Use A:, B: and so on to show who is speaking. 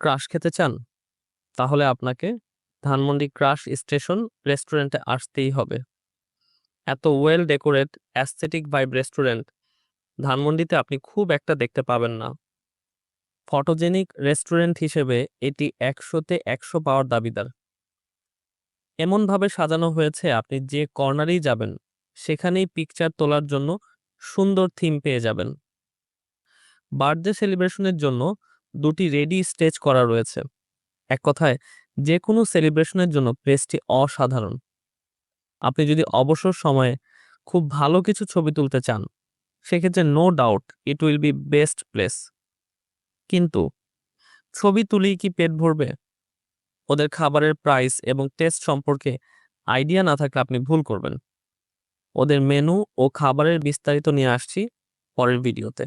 A: Crush খেতে চান, তাহলে আপনাকে ধানমন্ডি ক্রাশ স্টেশন রেস্টুরেন্টে আসতেই হবে। এত well decorate, aesthetic vibe restaurant, ধানমন্ডিতে আপনি খুব একটা দেখতে পাবেন না। ফটোজেনিক রেস্টুরেন্ট হিসেবে এটি একশোতে একশো পাওয়ার দাবিদার। এমনভাবে সাজানো হয়েছে, আপনি যে কর্নারেই যাবেন, সেখানেই পিকচার তোলার জন্য সুন্দর থিম পেয়ে যাবেন। বার্থডে সেলিব্রেশনের জন্য দুটি রেডি স্টেজ করা রয়েছে। এক কথায় যে কোনো সেলিব্রেশনের জন্য প্লেসটি অসাধারণ। আপনি যদি অবসর সময়ে খুব ভালো কিছু ছবি তুলতে চান, সেক্ষেত্রে no doubt it will be best place কিন্তু, ছবি তুলেই কি পেট ভরবে? ওদের খাবারের প্রাইস এবং টেস্ট সম্পর্কে আইডিয়া না থাকলে আপনি ভুল করবেন। ওদের মেনু ও খাবারের বিস্তারিত নিয়ে আসছি পরের ভিডিওতে